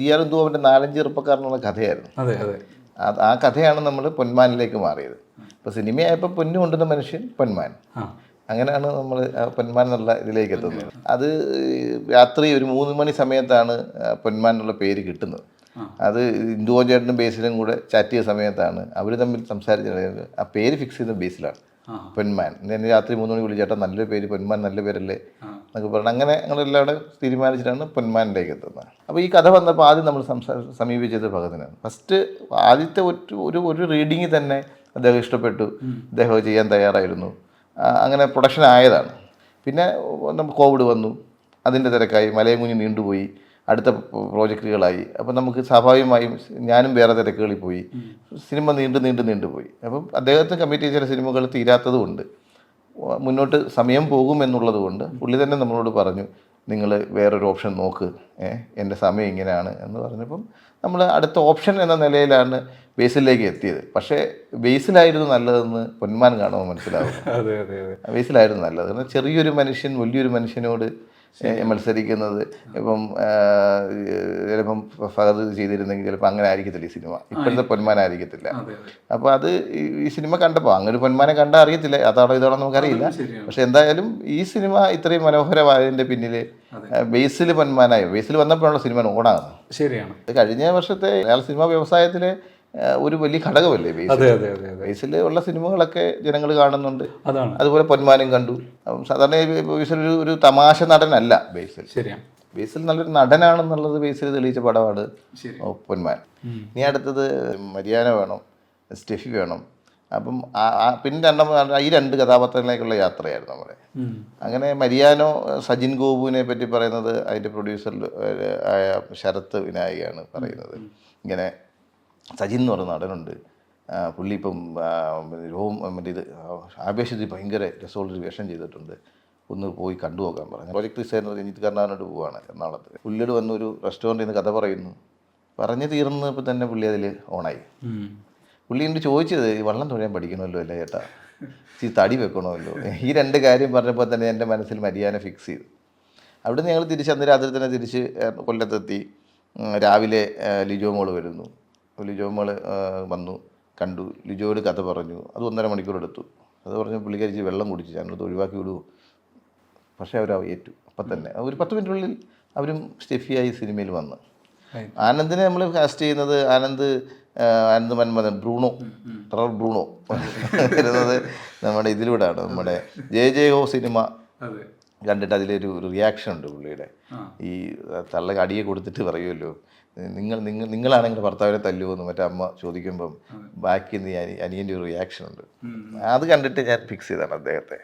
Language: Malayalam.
ദിയാറെന്തോ അവന്റെ നാലഞ്ച് ചെറുപ്പക്കാരനുള്ള കഥയായിരുന്നു. അതെ അതെ. ആ കഥയാണ് നമ്മൾ പൊന്മാനിലേക്ക് മാറിയത്. ഇപ്പോൾ സിനിമയായപ്പോൾ പൊന്നു കൊണ്ടുവന്ന മനുഷ്യൻ പൊന്മാൻ. അങ്ങനെയാണ് നമ്മൾ പൊന്മാൻ എന്നുള്ള ഇതിലേക്ക് എത്തുന്നത്. അത് രാത്രി ഒരു മൂന്ന് മണി സമയത്താണ് പൊന്മാൻ എന്നുള്ള പേര് കിട്ടുന്നത്. അത് ഇന്ദുവോ ചേട്ടനും ബേസിലും കൂടെ ചാറ്റ് ചെയ്ത സമയത്താണ് അവർ തമ്മിൽ സംസാരിച്ചത് ആ പേര് ഫിക്സ് ചെയ്ത ബേസിലാണ്. പൊന്മാൻ. എന്നെ രാത്രി മൂന്ന് മണി വിളിച്ചേട്ടാ നല്ലൊരു പേര് പൊന്മാൻ നല്ല പേരല്ലേ? എന്നൊക്കെ പറഞ്ഞു അങ്ങനെ ഞങ്ങളെല്ലാം കൂടെ തീരുമാനിച്ചിട്ടാണ് പൊന്മാനിലേക്ക് എത്തുന്നത് അപ്പോൾ ഈ കഥ വന്നപ്പോൾ ആദ്യം നമ്മൾ സംസാ സമീപിച്ചത് ഭഗതനാണ്. ഫസ്റ്റ് ആദ്യത്തെ ഒരു ഒരു ഒരു റീഡിങ്ങിൽ തന്നെ അദ്ദേഹം ഇഷ്ടപ്പെട്ടു. അദ്ദേഹം ചെയ്യാൻ തയ്യാറായിരുന്നു. അങ്ങനെ പ്രൊഡക്ഷൻ ആയതാണ്. പിന്നെ നമുക്ക് കോവിഡ് വന്നു. അതിന്റെ തിരക്കായി മലയും കുഞ്ഞ് നീണ്ടുപോയി. അടുത്ത പ്രോജക്റ്റുകളായി. അപ്പം നമുക്ക് സ്വാഭാവികമായും ഞാനും വേറെ തിരക്കുകളിൽ പോയി. സിനിമ നീണ്ടു നീണ്ടു നീണ്ടുപോയി. അപ്പം അദ്ദേഹത്തിന് കമ്മിറ്റ് ചെയ്ത ചില സിനിമകൾ തീരാത്തതുകൊണ്ട് മുന്നോട്ട് സമയം പോകും എന്നുള്ളത് കൊണ്ട് പുള്ളി തന്നെ നമ്മളോട് പറഞ്ഞു നിങ്ങൾ വേറൊരു ഓപ്ഷൻ നോക്ക് ഏഹ് എന്റെ സമയം ഇങ്ങനെയാണ് എന്ന് പറഞ്ഞപ്പം നമ്മൾ അടുത്ത ഓപ്ഷൻ എന്ന നിലയിലാണ് ബേസിലേക്ക് എത്തിയത്. പക്ഷേ ബേസിലായിരുന്നു നല്ലതെന്ന് പൊന്മാൻ കാണുമ്പോൾ മനസ്സിലാവും. ബേസിലായിരുന്നു നല്ലത്. കാരണം ചെറിയൊരു മനുഷ്യൻ വലിയൊരു മനുഷ്യനോട് മത്സരിക്കുന്നത്. ഇപ്പം ചിലപ്പം ഫഹദ് ചെയ്തിരുന്നെങ്കിൽ ചിലപ്പോൾ അങ്ങനെ ആയിരിക്കത്തില്ല ഈ സിനിമ. ഇപ്പോഴത്തെ പൊന്മാനായിരിക്കത്തില്ല അപ്പോൾ അത് ഈ- സിനിമ കണ്ടപ്പോൾ അങ്ങനെ ഒരു പൊന്മാനെ കണ്ടാൽ അറിയത്തില്ല. അതാണോ ഇതാണോ നമുക്കറിയില്ല. പക്ഷെ എന്തായാലും ഈ സിനിമ ഇത്രയും മനോഹരമായതിന്റെ പിന്നിൽ ബേസിൽ പൊന്മാനായി. ബേസിൽ വന്നപ്പോഴാണ് സിനിമ ഓണാകുന്നത്. ശരിയാണ്. കഴിഞ്ഞ വർഷത്തെ മലയാള സിനിമാ വ്യവസായത്തിലെ ഒരു വലിയ ഘടകമല്ലേ അതെ അതെ അതെ അതെ. ബേസിൽ ഉള്ള സിനിമകളൊക്കെ ജനങ്ങൾ കാണുന്നുണ്ട്. അതാണ്. അതുപോലെ പൊന്മാനും കണ്ടു. അപ്പം സാധാരണ ബേസിൽ ഒരു ഒരു തമാശ നടനല്ല ബേസിൽ ശരിയാണ്. ബേസിൽ നല്ലൊരു നടനാണെന്നുള്ളത് ബേസിൽ തെളിയിച്ച പടമാണ് പൊന്മാൻ. ഇനി അടുത്തത് മരിയാന വേണം സ്റ്റെഫി വേണം. അപ്പം പിന്നെ രണ്ടാമത് ഈ രണ്ട് കഥാപാത്രങ്ങളിലേക്കുള്ള യാത്രയായിരുന്നു നമ്മുടെ. അങ്ങനെ മരിയാനോ സജിൻ ഗോപുവിനെ പറ്റി പറയുന്നത് അതിന്റെ പ്രൊഡ്യൂസർ ആയ ശരത് വിനായികയാണ് പറയുന്നത്. ഇങ്ങനെ സജിൻ എന്ന് പറയുന്ന നടനുണ്ട്. പുള്ളി ഇപ്പം രോഗം മറ്റേ ഇത് ആവേശത്തിൽ ഭയങ്കര രസമുള്ളൊരു വേഷം ചെയ്തിട്ടുണ്ട്. ഒന്ന് പോയി കണ്ടു നോക്കാൻ പറഞ്ഞു. പ്രോജക്ട് ഡിസൈനർ രഞ്ജിത്ത് കർണാടനോട് പോവാണ് എറണാകുളത്ത്. പുള്ളിയോട് വന്ന് ഒരു റെസ്റ്റോറന്റിൽ നിന്ന് കഥ പറയുന്നു. പറഞ്ഞു തീർന്നപ്പോൾ തന്നെ പുള്ളി അതിൽ ഓണായി. പുള്ളി എന്നോട് ചോദിച്ചത് ഈ വള്ളം തുഴയാൻ പഠിക്കണമല്ലോ അല്ലേ ചേട്ടാ? ഈ തടി വെക്കണമല്ലോ. ഈ രണ്ട് കാര്യം പറഞ്ഞപ്പോൾ തന്നെ എന്റെ മനസ്സിൽ മര്യാദ ഫിക്സ് ചെയ്തു. അവിടെ നിന്ന് ഞങ്ങൾ തിരിച്ച് അന്ന് രാത്രി തന്നെ തിരിച്ച് കൊല്ലത്തെത്തി. രാവിലെ ലിജോ മോൾ വരുന്നു. ലിജോ മോൾ വന്നു കണ്ടു. ലിജോയോട് കഥ പറഞ്ഞു. അത് ഒന്നര മണിക്കൂർ എടുത്തു. അത് പറഞ്ഞു പുള്ളിക്കരിച്ച് വെള്ളം കുടിച്ച് ഞാനത് ഒഴിവാക്കി വിടുമോ പക്ഷേ അവർ ഏറ്റു. അപ്പം തന്നെ. ഒരു പത്ത് മിനിറ്റിനുള്ളിൽ അവരും സ്റ്റെഫിയായി സിനിമയിൽ വന്ന്. ആനന്ദിനെ നമ്മൾ കാസ്റ്റ് ചെയ്യുന്നത് Anand Anand Manmadhan Bruno? Terror Bruno? വരുന്നത് നമ്മുടെ ഇതിലൂടെയാണ്. നമ്മുടെ ജയ ജയ ഹോ സിനിമ. കണ്ടിട്ട് അതിലൊരു റിയാക്ഷൻ ഉണ്ട് പുള്ളിയുടെ. ഈ തള്ള അടിയെ കൊടുത്തിട്ട് പറയുമല്ലോ നിങ്ങൾ നിങ്ങൾ നിങ്ങളാണ് നിങ്ങളുടെ ഭർത്താവിനെ തല്ലുമെന്ന് മറ്റേ അമ്മ ചോദിക്കുമ്പം ബാക്കി അനിയന്റെ ഒരു റിയാക്ഷൻ ഉണ്ട്. അത് കണ്ടിട്ട് ഞാൻ ഫിക്സ് ചെയ്താണ് അദ്ദേഹത്തെ.